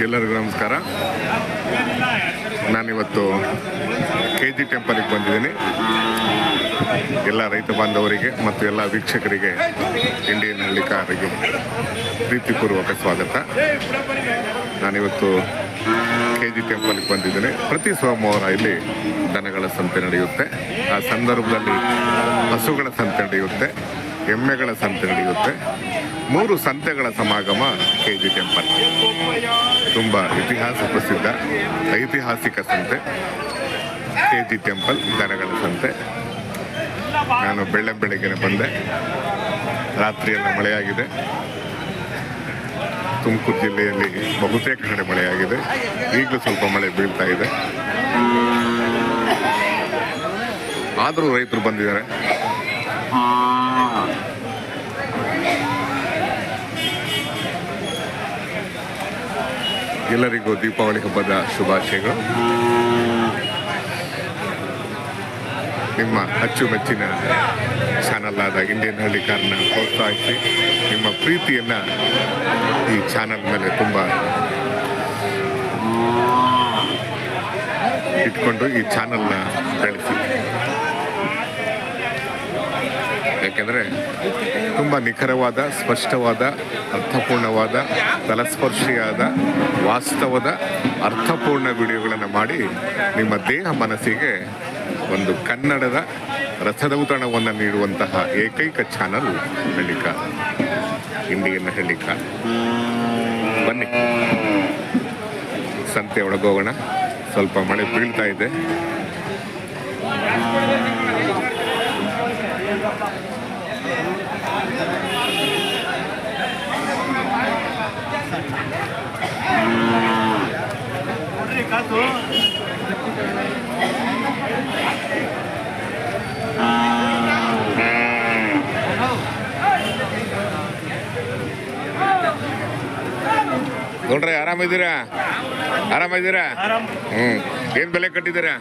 ಎಲ್ಲರಿಗೂ ನಮಸ್ಕಾರ. ನಾನಿವತ್ತು ಕೆ ಜಿ ಟೆಂಪಲಿಗೆ ಬಂದಿದ್ದೀನಿ. ಎಲ್ಲ ರೈತ ಬಾಂಧವರಿಗೆ ಮತ್ತು ಎಲ್ಲ ವೀಕ್ಷಕರಿಗೆ ಇಂಡಿಯನ್ ಹಳ್ಳಿಕಾರರಿಗೆ ಪ್ರೀತಿಪೂರ್ವಕ ಸ್ವಾಗತ. ನಾನಿವತ್ತು ಕೆ ಜಿ ಟೆಂಪಲ್ಗೆ ಬಂದಿದ್ದೀನಿ. ಪ್ರತಿ ಸೋಮವಾರ ಇಲ್ಲಿ ದನಗಳ ಸಂತೆ ನಡೆಯುತ್ತೆ. ಆ ಸಂದರ್ಭದಲ್ಲಿ ಹಸುಗಳ ಸಂತೆ ನಡೆಯುತ್ತೆ. ಎಮ್ಮೆಗಳ ಸಂತೆ ನಡೆಯುತ್ತೆ ಮೂರು ಸಂತೆಗಳ ಸಮಾಗಮ ಕೆ ಜಿ ಟೆಂಪಲ್. ತುಂಬ ಇತಿಹಾಸ ಪ್ರಸಿದ್ಧ ಐತಿಹಾಸಿಕ ಸಂತೆ. ಕೆ ಜಿ ಟೆಂಪಲ್, ದನಗಳ ಸಂತೆ. ನಾನು ಬೆಳ್ಳೆ ಬೆಳಗ್ಗೆನೆ ಬಂದೆ. ರಾತ್ರಿಯೆಲ್ಲ ಮಳೆಯಾಗಿದೆ. ತುಮಕೂರು ಜಿಲ್ಲೆಯಲ್ಲಿ ಬಹುತೇಕ ಕಡೆ ಮಳೆಯಾಗಿದೆ. ಈಗಲೂ ಸ್ವಲ್ಪ ಮಳೆ ಬೀಳ್ತಾ ಇದೆ. ಆದರೂ ರೈತರು ಬಂದಿದ್ದಾರೆ. ಎಲ್ಲರಿಗೂ ದೀಪಾವಳಿ ಹಬ್ಬದ ಶುಭಾಶಯಗಳು. ನಿಮ್ಮ ಅಚ್ಚುಮೆಚ್ಚಿನ ಚಾನಲ್ ಆದ ಇಂಡಿಯನ್ ಹಳ್ಳಿಕಾರನ ಪ್ರೋತ್ಸಾಹಿಸಿ, ನಿಮ್ಮ ಪ್ರೀತಿಯನ್ನು ಈ ಚಾನಲ್ ಮೇಲೆ ತುಂಬ ಇಟ್ಕೊಂಡು ಈ ಚಾನಲ್ನ ಬೆಳೆಸಿ. ಯಾಕೆಂದರೆ ತುಂಬ ನಿಖರವಾದ, ಸ್ಪಷ್ಟವಾದ, ಅರ್ಥಪೂರ್ಣವಾದ, ತಲಸ್ಪರ್ಶಿಯಾದ ವಾಸ್ತವದ ಅರ್ಥಪೂರ್ಣ ವಿಡಿಯೋಗಳನ್ನು ಮಾಡಿ ನಿಮ್ಮ ದೇಹ ಮನಸ್ಸಿಗೆ ಒಂದು ಕನ್ನಡದ ರಸದೌತಣವನ್ನು ನೀಡುವಂತಹ ಏಕೈಕ ಚಾನಲ್ ಹೇಳಿಕ. ಇಂಡಿಯನ್ ಹೇಳಿಕ. ಬನ್ನಿ. ಸಂತೆ ಒಳಗೋಗೋಣ. ಸ್ವಲ್ಪ ಮಳೆ ಬೀಳ್ತಾ ಇದೆ. ನೋಡ್ರಿ ಆರಾಮಿದ್ದೀರಾ ಆರಾಮಿದ್ದೀರಾ ಹ್ಮ್. ಏನ್ ಬೆಲೆ ಕಟ್ಟಿದ್ದೀರಾ?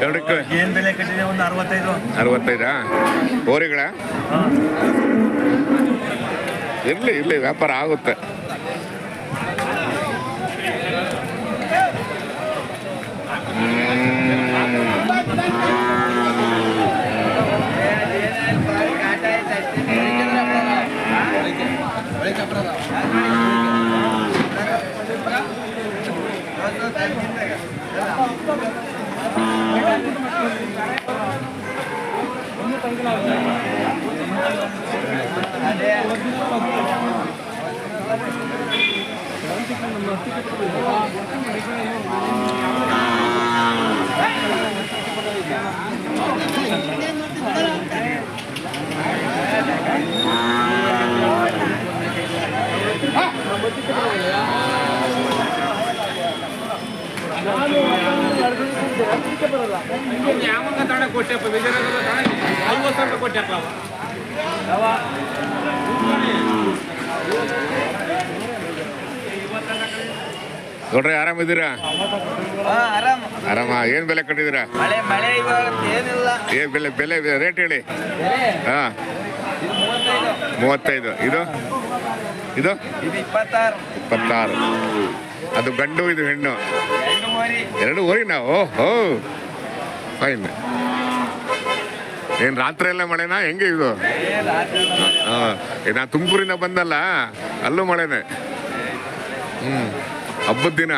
ಎರಡಕ್ಕೆ ಏನ್ ಬೆಲೆ ಕಟ್ಟಿದೆ ಒಂದು ಅರವತ್ತೈದು. ಅರವತ್ತೈದಾ? ಓರಿಗಳ ಇರ್ಲಿ ಇರ್ಲಿ ವ್ಯಾಪಾರ ಆಗುತ್ತೆ. Hah? ಯಾವಾಗ ತಡ ಕೊಟ್ಟೆಪ್ಪ ಬೇಜಾರಾಗಲ್ಲ ತಡ ಐವತ್ತು ಸಾವಿರ ಕೊಟ್ಟಪ್ಪ ಅವ ನೋಡ್ರಿ ಆರಾಮಿದ್ದೀರಾ ಇದ್ದೀರಾ ಆರಾಮ ಏನ್ ಬೆಲೆ ಕಟ್ಟಿದ್ದೀರಾ ಏನ್ ಬೆಲೆ ಬೆಲೆ? ರೇಟ್ ಹೇಳಿ ಹಾ ಮೂವತ್ತೈದು. ಇದು? ಇದು? ಇದು ಇಪ್ಪತ್ತಾರು. ಇಪ್ಪತ್ತಾರು. ಅದು ಗಂಡು ಇದು ಹೆಣ್ಣು. ಎರಡು ಊರಿ ನಾವು ಹೋ ಫೈನ್. ಏನು ರಾತ್ರಿ ಎಲ್ಲ ಮಳೆನಾ? ಹೆಂಗೆ ಇದು? ನಾ ತುಮಕೂರಿಂದ ಬಂದಲ್ಲ ಅಲ್ಲೂ ಮಳೆನೆ. ಹ್ಮ್ ಹಬ್ಬದ ದಿನ.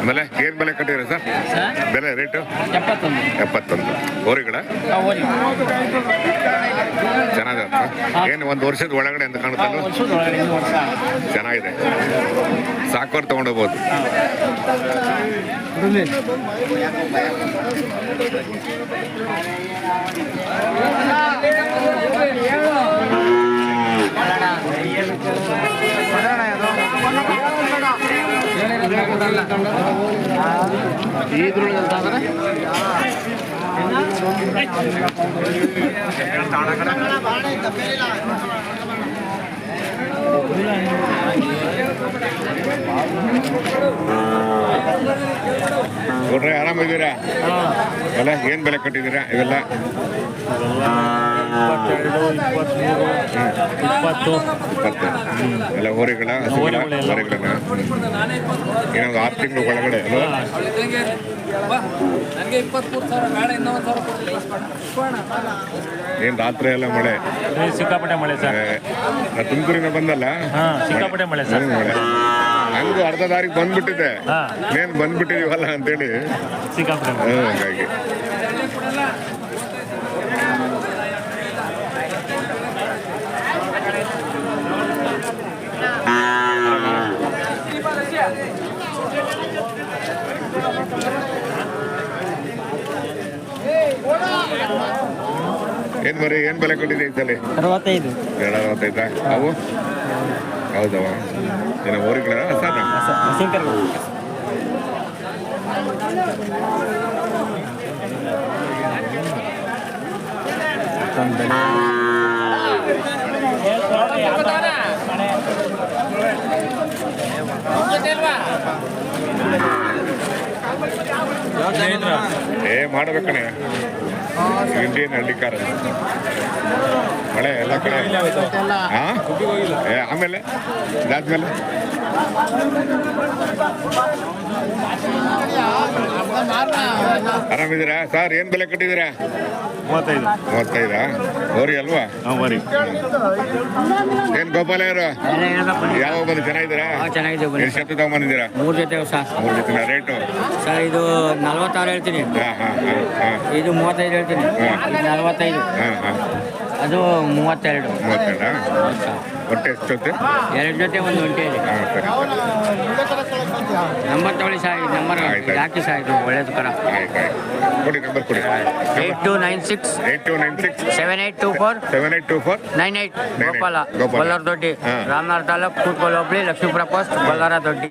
ಆಮೇಲೆ ಏನ್ ಬೆಲೆ ಕಟ್ಟಿದ್ರೆ ಸರ್? ಬೆಲೆ ರೇಟು? ಎಪ್ಪತ್ತೊಂದು. ಎಪ್ಪತ್ತೊಂದು. ಗೋರಿಗಳ ಚೆನ್ನಾಗಿದೆ ಏನು ಒಂದು ವರ್ಷದ ಒಳಗಡೆ ಅಂತ ಕಾಣುತ್ತಲ್ಲ ಚೆನ್ನಾಗಿದೆ. ಸಾಕೋರ್ ತಗೊಂಡೋಗ್ಬೋದು. ನೋಡ್ರಿ ಆರಾಮಿದ್ದೀರಾ ಅಲ್ಲ ಏನ್ ಬೆಲೆ ಕಟ್ಟಿದ್ದೀರಾ ಇವೆಲ್ಲ ಇಪ್ಪತ್ತು ಇಪ್ಪತ್ತು ಎಲ್ಲ ಹೋರಿಗಳ. ಹೋರಿಗಳನ್ನ ಏನೊಂದು ಆರು ತಿಂಗಳು ಒಳಗಡೆ ಅಲ್ವಾ? ಇನ್ನೊಂದು ಏನ್ ರಾತ್ರಿ ಎಲ್ಲ ಮಳೆ? ಸಿಕ್ಕಾಪಟ್ಟೆ ಮಳೆ ಸರ್. ತುಮಕೂರಿನ ಬಂದಲ್ಲ? ಸಿಕ್ಕಾಪಟ್ಟೆ ಮಳೆ ಸರ್. ಮಳೆ. ಹಂಗು ಅರ್ಧ ದಾರಿಗೆ ಬಂದ್ಬಿಟ್ಟಿದೆ. ಏನು ಬಂದ್ಬಿಟ್ಟಿದೀವಲ್ಲ ಅಂತೇಳಿ. ಸಿಕ್ಕಾಪಟ್ಟೆ ಹಂಗಾಗಿ. ಏನ್ ಬರೀ ಏನ್ ಬೆಲೆ ಕಟ್ಟಿದೆ ಈ ಸಲ? ಅರವತ್ತೈದು. ಎರಡು ಅರವತ್ತೈದಾ? ಅವು? ಹೌದವ ಏನೋ ಏ ಮಾಡಬೇಕಣೆ ಇಂಡಿಯನ್ ಹಳ್ಳಿಕಾರ ಮಳೆ ಎಲ್ಲ ಕಡೆ. ಹಾ ಆಮೇಲೆ? ಇದಾದ್ಮೇಲೆ? ಆರಾಮಿದ್ದೀರಾ? ಸರ್ ಏನ್ ಬೆಲೆ ಕಟ್ಟಿದ್ದೀರಾ? ಮೂವತ್ತೈದು. ಮೂವತ್ತೈದಾ? ಓರಿ ಅಲ್ವಾ? ಹಾಂ ಬರಿ ಏನ್ ಗೋಪಾಲ ಯಾವಾಗ ಯಾವ ಬಂದು ಚೆನ್ನಾಗಿದ್ದೀರಾ? ಚೆನ್ನಾಗಿದೆ ಬನ್ನಿ ಎಷ್ಟು ಎತ್ತು ತಗೊಂಬಂದಿದ್ದೀರಾ? ಮೂರು ಜೊತೆ ಸರ್. ಮೂರು ಜೊತೆ ರೇಟು? ಸರ್ ಇದು ನಲ್ವತ್ತಾರು ಹೇಳ್ತೀನಿ. ಹಾ ಹಾ ಹಾ. ಹಾ ಇದು ಮೂವತ್ತೈದು ಹೇಳ್ತೀನಿ. ಇದು ನಲ್ವತ್ತೈದು. ಹಾ ಹಾ. ಅದು ಮೂವತ್ತೆರಡು. ಹೊಟ್ಟೆ ಎಷ್ಟು ಜೊತೆ? ಎರಡು ಜೊತೆ ಒಂದು ಒಂಟಿ ಇದೆ ಹಾ ಸರಿ ನಂಬರ್ ತೊಳಿ ಸರ್ ನಂಬರ್ ಆಯ್ತು, ಆಯ್ತು. ಯಾಕೆ ಸರ್ ಇದು ಒಳ್ಳೇದು ಕರ. ಆಯ್ತು ಆಯ್ತು. ಕೊಡಿ ನಂಬರ್ ಕೊಡಿ. Eight two nine six eight two nine six seven eight two four seven eight two four nine eight. Gopala Gopala. Doddi ಹಾ. ತಾಲೂಕ್ ತಾಲೂಕು ಕೂತ್ಕೊಲ್ ಹೋಬಳಿ ಲಕ್ಷ್ಮೀಪುರ ಪೋಸ್ಟ್ ಬಲ್ಲಾರ ದೊಡ್ಡಿ.